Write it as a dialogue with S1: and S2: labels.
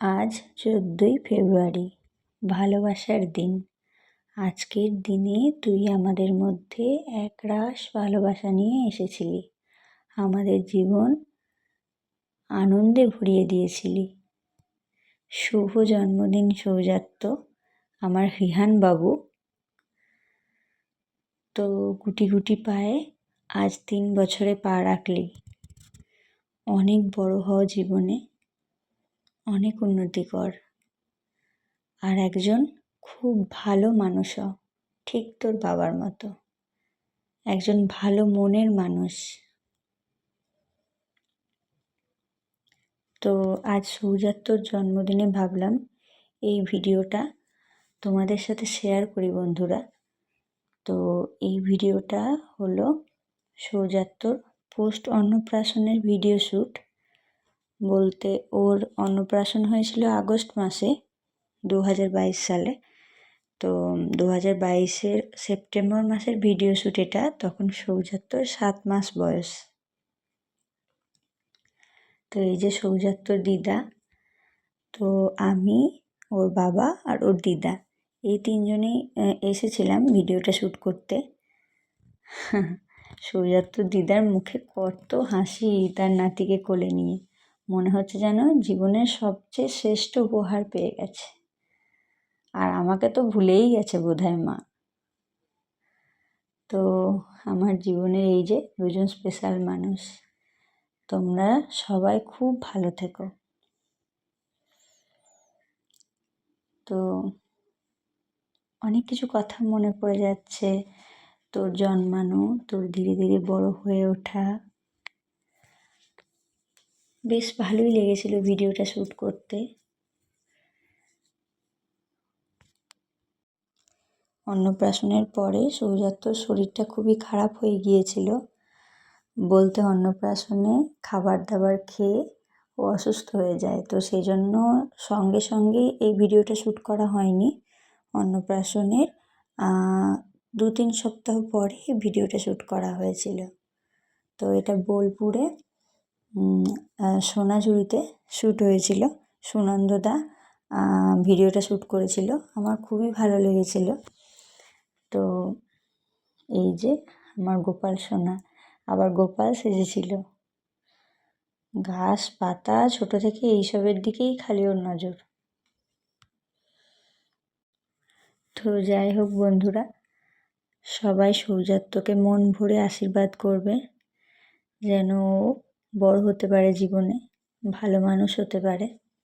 S1: আজ চোদ্দোই ফেব্রুয়ারি, ভালোবাসার দিন। আজকের দিনে তুই আমাদের মধ্যে একরাশ ভালোবাসা নিয়ে এসেছিলি। আমাদের জীবন আনন্দে ভরিয়ে দিয়েছিলি। শুভ জন্মদিন সৌজাত্য, আমার রিহান বাবু। তো গুটি গুটি পায়ে আজ তিন বছরে পা রাখলি। অনেক বড় হও জীবনে। অনেক উন্নতি কর। আর একজন খুব ভালো মানুষ হ ঠিক তোর বাবার মতো। একজন ভালো মনের মানুষ। তো আজ সৌজাত্যর জন্মদিনে ভাবলাম এই ভিডিওটা তোমাদের সাথে শেয়ার করি বন্ধুরা। তো এই ভিডিওটা হলো সৌজাত্যর পোস্ট অন্নপ্রাশনের ভিডিও শ্যুট বলতে ওর অন্নপ্রাশন হয়েছিল আগস্ট মাসে দু হাজার বাইশ সালে। তো দু হাজার বাইশের সেপ্টেম্বর মাসের ভিডিও শ্যুট এটা, তখন সৌজাত্যর সাত মাস বয়স। তো এই যে সৌজাত্যর দিদা, তো আমি, ওর বাবা আর ওর দিদা, এই তিনজনেই এসেছিলাম ভিডিওটা শ্যুট করতে। সৌজাত্যর দিদার মুখে কত হাসি তার নাতিকে কোলে নিয়ে। মনে হচ্ছে যেন জীবনের সবচেয়ে শ্রেষ্ঠ উপহার পেয়ে গেছে। আর আমাকে তো ভুলেই গেছে বোধহয় মা। তো আমার জীবনের এই যে দুজন স্পেশাল মানুষ, তোমরা সবাই খুব ভালো থেকো। তো অনেক কিছু কথা মনে পড়ে যাচ্ছে। তোর জন্মানো, তোর ধীরে ধীরে বড় হয়ে ওঠা। বেশ ভালোই লেগেছিল ভিডিওটা শ্যুট করতে। অন্নপ্রাশনের পরে সৌজাত্যর শরীরটা খুবই খারাপ হয়ে গিয়েছিল। বলতে অন্নপ্রাশনে খাবার দাবার খেয়ে ও অসুস্থ হয়ে যায়। তো সেই জন্য সঙ্গে সঙ্গে এই ভিডিওটা শ্যুট করা হয়নি। অন্নপ্রাশনের দু তিন সপ্তাহ পরে ভিডিওটা শ্যুট করা হয়েছিল। তো এটা বোলপুরে সোনাঝুরিতে শ্যুট হয়েছিল। সুনন্দদা ভিডিওটা শ্যুট করেছিল। আমার খুবই ভালো লেগেছিল। তো এই যে আমার গোপাল সোনা, আবার গোপাল সেজেছিল। ঘাস, পাতা ছোট থেকে এইসবের দিকেই খালি ওর নজর। তো যাই হোক বন্ধুরা, সবাই সৌজাত্যকে মন ভরে আশীর্বাদ করবে, যেন বড় হতে পারে জীবনে ভালো মানুষ হতে পারে।